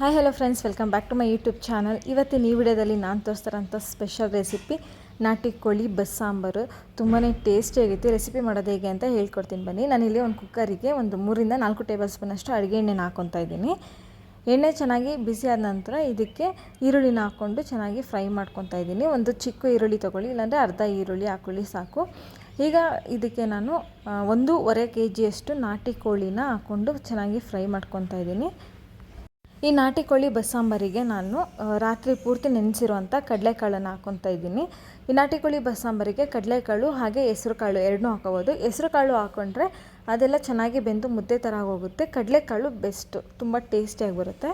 Hi hello friends welcome back to my YouTube channel ಇವತ್ತಿನ ಈ ವಿಡಿಯೋದಲ್ಲಿ ನಾನು ತೋರಿಸ್ತಾರಂಥ ಸ್ಪೆಷಲ್ ರೆಸಿಪಿ ನಾಟಿ ಕೋಳಿ ಬಸ್ ಸಾಂಬಾರು ತುಂಬಾ ಟೇಸ್ಟಿಯಾಗಿತ್ತು ರೆಸಿಪಿ ಮಾಡೋದು ಹೇಗೆ ಅಂತ ಹೇಳ್ಕೊಡ್ತೀನಿ ಬನ್ನಿ. ನಾನಿಲ್ಲಿ ಒಂದು ಕುಕ್ಕರಿಗೆ ಒಂದು ಮೂರಿಂದ ನಾಲ್ಕು ಟೇಬಲ್ ಸ್ಪೂನಷ್ಟು ಅಡುಗೆ ಎಣ್ಣೆನ ಹಾಕೊತಾ ಇದ್ದೀನಿ. ಎಣ್ಣೆ ಚೆನ್ನಾಗಿ ಬಿಸಿ ಆದ ನಂತರ ಇದಕ್ಕೆ ಈರುಳ್ಳಿನ ಹಾಕ್ಕೊಂಡು ಚೆನ್ನಾಗಿ ಫ್ರೈ ಮಾಡ್ಕೊತಾ ಇದ್ದೀನಿ. ಒಂದು ಚಿಕ್ಕ ಈರುಳ್ಳಿ ತೊಗೊಳ್ಳಿ, ಇಲ್ಲಾಂದರೆ ಅರ್ಧ ಈರುಳ್ಳಿ ಹಾಕೊಳ್ಳಿ ಸಾಕು. ಈಗ ಇದಕ್ಕೆ ನಾನು ಒಂದೂವರೆ ಕೆ ಜಿಯಷ್ಟು ನಾಟಿ ಕೋಳಿನ ಹಾಕ್ಕೊಂಡು ಚೆನ್ನಾಗಿ ಫ್ರೈ ಮಾಡ್ಕೊತಾ ಇದ್ದೀನಿ. ಈ ನಾಟಿ ಕೋಳಿ ಬಸ್ಸಾಂಬಾರಿಗೆ ನಾನು ರಾತ್ರಿ ಪೂರ್ತಿ ನೆನೆಸಿರುವಂಥ ಕಡಲೆಕಾಳನ್ನು ಹಾಕ್ಕೊತಾ ಇದ್ದೀನಿ. ಈ ನಾಟಿ ಕೋಳಿ ಬಸ್ಸಾಂಬಾರಿಗೆ ಕಡಲೆಕಾಳು ಹಾಗೆ ಹೆಸರುಕಾಳು ಎರಡನ್ನೂ ಹಾಕೋಬೋದು. ಹೆಸರುಕಾಳು ಹಾಕ್ಕೊಂಡ್ರೆ ಅದೆಲ್ಲ ಚೆನ್ನಾಗಿ ಬೆಂದು ಮುದ್ದೆ ಥರ ಹೋಗುತ್ತೆ ಕಡಲೆಕಾಳು ಬೆಸ್ಟ್ ತುಂಬ ಟೇಸ್ಟಿಯಾಗಿ ಬರುತ್ತೆ.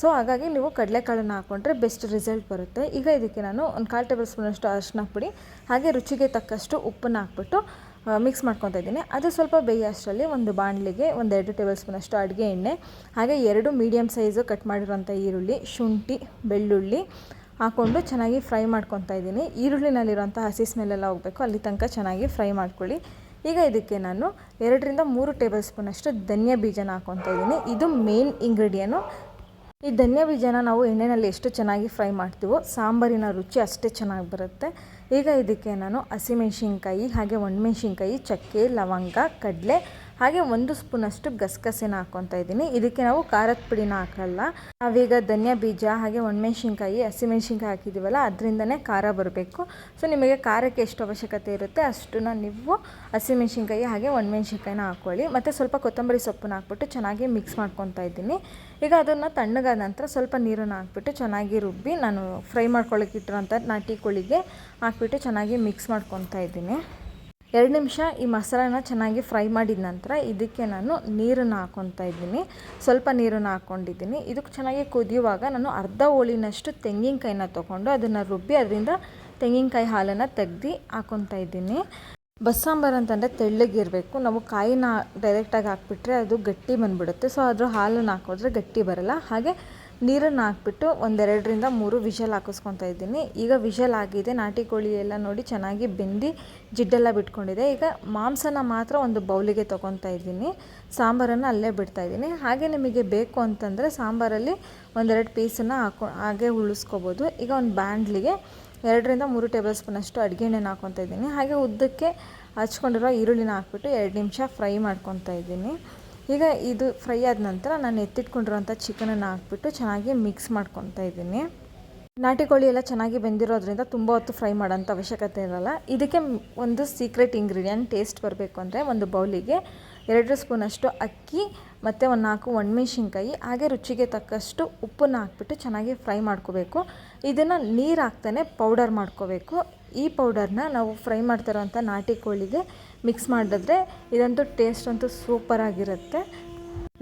ಸೊ ಹಾಗಾಗಿ ನೀವು ಕಡಲೆಕಾಳನ್ನು ಹಾಕ್ಕೊಂಡ್ರೆ ಬೆಸ್ಟ್ ರಿಸಲ್ಟ್ ಬರುತ್ತೆ. ಈಗ ಇದಕ್ಕೆ ನಾನು ಒಂದು ಕಾಲು ಟೇಬಲ್ ಸ್ಪೂನಷ್ಟು ಅರಿಶಿನ ಪುಡಿ, ಹಾಗೆ ರುಚಿಗೆ ತಕ್ಕಷ್ಟು ಉಪ್ಪನ್ನು ಹಾಕ್ಬಿಟ್ಟು ಮಿಕ್ಸ್ ಮಾಡ್ಕೊತಾ ಇದ್ದೀನಿ. ಅದು ಸ್ವಲ್ಪ ಬೇಯ ಅಷ್ಟರಲ್ಲಿ ಒಂದು ಬಾಣಲಿಗೆ ಒಂದು ಎರಡು ಟೇಬಲ್ ಸ್ಪೂನಷ್ಟು ಅಡುಗೆ ಎಣ್ಣೆ, ಹಾಗೆ ಎರಡು ಮೀಡಿಯಮ್ ಸೈಜು ಕಟ್ ಮಾಡಿರುವಂಥ ಈರುಳ್ಳಿ, ಶುಂಠಿ, ಬೆಳ್ಳುಳ್ಳಿ ಹಾಕ್ಕೊಂಡು ಚೆನ್ನಾಗಿ ಫ್ರೈ ಮಾಡ್ಕೊತಾ ಇದ್ದೀನಿ. ಈರುಳ್ಳಿನಲ್ಲಿರುವಂಥ ಹಸಿ ಸ್ಮೆಲ್ಲೆಲ್ಲ ಹೋಗಬೇಕು. ಅಲ್ಲಿ ತನಕ ಚೆನ್ನಾಗಿ ಫ್ರೈ ಮಾಡ್ಕೊಳ್ಳಿ. ಈಗ ಇದಕ್ಕೆ ನಾನು ಎರಡರಿಂದ ಮೂರು ಟೇಬಲ್ ಸ್ಪೂನಷ್ಟು ಧನಿಯಾ ಬೀಜನ ಹಾಕ್ಕೊತಾ ಇದ್ದೀನಿ. ಇದು ಮೇನ್ ಇಂಗ್ರೀಡಿಯನು ಈ ಧನ್ಯ ಬೀಜನ ನಾವು ಎಣ್ಣೆಯಲ್ಲಿ ಎಷ್ಟು ಚೆನ್ನಾಗಿ ಫ್ರೈ ಮಾಡ್ತೀವೋ ಸಾಂಬಾರಿನ ರುಚಿ ಅಷ್ಟೇ ಚೆನ್ನಾಗಿ ಬರುತ್ತೆ. ಈಗ ಇದಕ್ಕೆ ನಾನು ಹಸಿಮೆಣ್ಸಿನ್ಕಾಯಿ, ಹಾಗೆ ಒಣಮೆಣ್ಸಿನ್ಕಾಯಿ, ಚಕ್ಕೆ, ಲವಂಗ, ಕಡಲೆ ಹಾಗೆ ಒಂದು ಸ್ಪೂನಷ್ಟು ಗಸಗಸೆನ ಹಾಕ್ಕೊತಾ ಇದ್ದೀನಿ. ಇದಕ್ಕೆ ನಾವು ಖಾರದ ಪುಡಿನ ಹಾಕಲ್ಲ. ನಾವೀಗ ಧನಿಯಾ ಬೀಜ ಹಾಗೆ ಒಣಮೆಣ್ಸಿನ್ಕಾಯಿ, ಹಸಿಮೆಣ್ಸಿನ್ಕಾಯಿ ಹಾಕಿದ್ದೀವಲ್ಲ, ಅದರಿಂದನೇ ಖಾರ ಬರಬೇಕು. ಸೊ, ನಿಮಗೆ ಖಾರಕ್ಕೆ ಎಷ್ಟು ಅವಶ್ಯಕತೆ ಇರುತ್ತೆ ಅಷ್ಟನ್ನ ನೀವು ಹಸಿಮೆಣ್ಸಿನ್ಕಾಯಿ ಹಾಗೆ ಒಣಮೆಣ್ಸಿನ್ಕಾಯಿನ ಹಾಕ್ಕೊಳ್ಳಿ ಮತ್ತು ಸ್ವಲ್ಪ ಕೊತ್ತಂಬರಿ ಸೊಪ್ಪನ್ನ ಹಾಕ್ಬಿಟ್ಟು ಚೆನ್ನಾಗಿ ಮಿಕ್ಸ್ ಮಾಡ್ಕೊತಾ ಇದ್ದೀನಿ. ಈಗ ಅದನ್ನು ತಣ್ಣಗಾದ ನಂತರ ಸ್ವಲ್ಪ ನೀರನ್ನು ಹಾಕ್ಬಿಟ್ಟು ಚೆನ್ನಾಗಿ ರುಬ್ಬಿ ನಾನು ಫ್ರೈ ಮಾಡ್ಕೊಳ್ಳೋಕೆ ಇಟ್ಟಿರೋಂಥ ನಾಟಿ ಕೋಳಿಗೆ ಹಾಕ್ಬಿಟ್ಟು ಚೆನ್ನಾಗಿ ಮಿಕ್ಸ್ ಮಾಡ್ಕೊತಾ ಇದ್ದೀನಿ. ಎರಡು ನಿಮಿಷ ಈ ಮಸಾಲಾನ ಚೆನ್ನಾಗಿ ಫ್ರೈ ಮಾಡಿದ ನಂತರ ಇದಕ್ಕೆ ನಾನು ನೀರನ್ನು ಹಾಕೊತಾ ಇದ್ದೀನಿ. ಸ್ವಲ್ಪ ನೀರನ್ನು ಹಾಕ್ಕೊಂಡಿದ್ದೀನಿ ಇದಕ್ಕೆ ಚೆನ್ನಾಗಿ ಕುದಿಯುವಾಗ ನಾನು ಅರ್ಧ ಹೋಳಿನಷ್ಟು ತೆಂಗಿನಕಾಯಿನ ತೊಗೊಂಡು ಅದನ್ನು ರುಬ್ಬಿ ಅದರಿಂದ ತೆಂಗಿನಕಾಯಿ ಹಾಲನ್ನು ತೆಗ್ದು ಹಾಕೊತಾ ಇದ್ದೀನಿ. ಬಸ್ಸಾಂಬಾರು ಅಂತಂದರೆ ತೆಳ್ಳಗಿರಬೇಕು ನಾವು ಕಾಯಿನ ಡೈರೆಕ್ಟಾಗಿ ಹಾಕ್ಬಿಟ್ರೆ ಅದು ಗಟ್ಟಿ ಬಂದುಬಿಡುತ್ತೆ. ಸೊ ಅದ್ರ ಹಾಲನ್ನು ಹಾಕಿದ್ರೆ ಗಟ್ಟಿ ಬರಲ್ಲ. ಹಾಗೆ ನೀರನ್ನು ಹಾಕ್ಬಿಟ್ಟು ಒಂದೆರಡರಿಂದ ಮೂರು ವಿಷಲ್ ಹಾಕಿಸ್ಕೊತಾ ಇದ್ದೀನಿ. ಈಗ ವಿಷಲ್ ಆಗಿದೆ, ನಾಟಿ ಕೋಳಿ ಎಲ್ಲ ನೋಡಿ ಚೆನ್ನಾಗಿ ಬೆಂದು ಜಿಡ್ಡೆಲ್ಲ ಬಿಟ್ಕೊಂಡಿದೆ. ಈಗ ಮಾಂಸನ ಮಾತ್ರ ಒಂದು ಬೌಲಿಗೆ ತೊಗೊತಾ ಇದ್ದೀನಿ. ಸಾಂಬಾರನ್ನು ಅಲ್ಲೇ ಬಿಡ್ತಾ ಇದ್ದೀನಿ. ಹಾಗೆ ನಿಮಗೆ ಬೇಕು ಅಂತಂದರೆ ಸಾಂಬಾರಲ್ಲಿ ಒಂದೆರಡು ಪೀಸನ್ನು ಹಾಕೊ, ಹಾಗೆ ಉಳಿಸ್ಕೋಬೋದು. ಈಗ ಒಂದು ಬ್ಯಾಂಡ್ಲಿಗೆ ಎರಡರಿಂದ ಮೂರು ಟೇಬಲ್ ಸ್ಪೂನಷ್ಟು ಅಡುಗೆ ಎಣ್ಣೆನ ಹಾಕ್ಕೊತಾ ಇದ್ದೀನಿ. ಹಾಗೆ ಉದ್ದಕ್ಕೆ ಹಚ್ಕೊಂಡಿರೋ ಈರುಳ್ಳಿನ ಹಾಕ್ಬಿಟ್ಟು ಎರಡು ನಿಮಿಷ ಫ್ರೈ ಮಾಡ್ಕೊತಾ ಇದ್ದೀನಿ. ಈಗ ಇದು ಫ್ರೈ ಆದ ನಂತರ ನಾನು ಎತ್ತಿಟ್ಕೊಂಡಿರೋಂಥ ಚಿಕನನ್ನು ಹಾಕ್ಬಿಟ್ಟು ಚೆನ್ನಾಗಿ ಮಿಕ್ಸ್ ಮಾಡ್ಕೊತಾ ಇದ್ದೀನಿ. ನಾಟಿ ಕೋಳಿ ಎಲ್ಲ ಚೆನ್ನಾಗಿ ಬೆಂದಿರೋದ್ರಿಂದ ತುಂಬ ಹೊತ್ತು ಫ್ರೈ ಮಾಡೋಂಥ ಅವಶ್ಯಕತೆ ಇರಲ್ಲ. ಇದಕ್ಕೆ ಒಂದು ಸೀಕ್ರೆಟ್ ಇಂಗ್ರೀಡಿಯಂಟ್ ಟೇಸ್ಟ್ ಬರಬೇಕು ಅಂದರೆ ಒಂದು ಬೌಲಿಗೆ ಎರಡು ಸ್ಪೂನಷ್ಟು ಅಕ್ಕಿ, ಮತ್ತು ಒಂದು ನಾಲ್ಕು ಒಣಮೆಣ್ಸಿನ್ಕಾಯಿ, ಹಾಗೆ ರುಚಿಗೆ ತಕ್ಕಷ್ಟು ಉಪ್ಪನ್ನು ಹಾಕ್ಬಿಟ್ಟು ಚೆನ್ನಾಗಿ ಫ್ರೈ ಮಾಡ್ಕೋಬೇಕು. ಇದನ್ನು ನೀರು ಹಾಕ್ತಾನೆ ಪೌಡರ್ ಮಾಡ್ಕೋಬೇಕು. ಈ ಪೌಡರ್ನ ನಾವು ಫ್ರೈ ಮಾಡ್ತಿರೋಂಥ ನಾಟಿ ಕೋಳಿಗೆ ಮಿಕ್ಸ್ ಮಾಡಿದ್ರೆ ಇದಂತೂ ಟೇಸ್ಟ್ ಅಂತೂ ಸೂಪರಾಗಿರುತ್ತೆ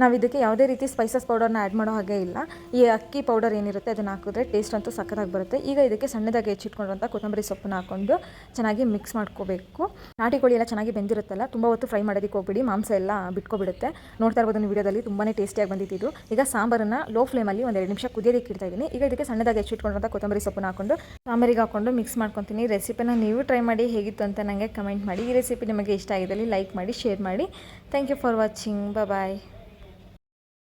ನಾವು ಇದಕ್ಕೆ ಯಾವುದೇ ರೀತಿ ಸ್ಪೈಸಸ್ ಪೌಡರ್ನ ಆ್ಯಡ್ ಮಾಡೋ ಹಾಗೆ ಇಲ್ಲ. ಈ ಅಕ್ಕಿ ಪೌಡರ್ ಏನಿರುತ್ತೆ ಅದನ್ನು ಹಾಕಿದ್ರೆ ಟೇಸ್ಟ್ ಅಂತೂ ಸಕ್ಕತ್ತಾಗಿ ಬರುತ್ತೆ. ಈಗ ಇದಕ್ಕೆ ಸಣ್ಣದಾಗಿ ಹೆಚ್ಚಿಟ್ಕೊಂಡಿರುವಂಥ ಕೊತ್ತಂಬರಿ ಸೊಪ್ಪನ್ನ ಹಾಕ್ಕೊಂಡು ಚೆನ್ನಾಗಿ ಮಿಕ್ಸ್ ಮಾಡ್ಕೋಬೇಕು. ನಾಟಿ ಕೋಳಿ ಎಲ್ಲ ಚೆನ್ನಾಗಿ ಬೆಂದಿರುತ್ತಲ್ಲ, ತುಂಬ ಹೊತ್ತು ಫ್ರೈ ಮಾಡೋದಕ್ಕೆ ಹೋಗ್ಬಿಡಿ, ಮಾಂಸ ಎಲ್ಲ ಬಿಟ್ಕೊಬಿಡುತ್ತೆ. ನೋಡ್ತಾ ಇರ್ಬೋದು ನೀವು ವಿಡಿಯೋದಲ್ಲಿ ತುಂಬಾ ಟೇಸ್ಟಿಯಾಗಿ ಬಂದಿದ್ದು ಈಗ ಸಾಂಬಾರನ್ನು ಲೋ ಫ್ಲೇಮಲ್ಲಿ ಒಂದು ಎರಡು ನಿಮಿಷ ಕುದಿಯೋದಕ್ಕೆ ಇಡ್ತಾ ಇದ್ದೀನಿ ಈಗ ಇದಕ್ಕೆ ಸಣ್ಣದಾಗಿ ಹೆಚ್ಚಿಟ್ಕೊಂಡಿರುವಂಥ ಕೊತ್ತಂಬರಿ ಸೊಪ್ಪನ್ನ ಹಾಕೊಂಡು ಸಾಂಬಾರಿಗೆ ಹಾಕೊಂಡು ಮಿಕ್ಸ್ ಮಾಡ್ಕೊತೀನಿ. ರೆಸಿಪಿನ ನೀವು ಟ್ರೈ ಮಾಡಿ ಹೇಗಿತ್ತು ಅಂತ ನನಗೆ ಕಮೆಂಟ್ ಮಾಡಿ. ಈ ರೆಸಿಪಿ ನಿಮಗೆ ಇಷ್ಟ ಆಗಿದ್ದಲ್ಲಿ ಲೈಕ್ ಮಾಡಿ ಶೇರ್ ಮಾಡಿ. Thank you for watching bye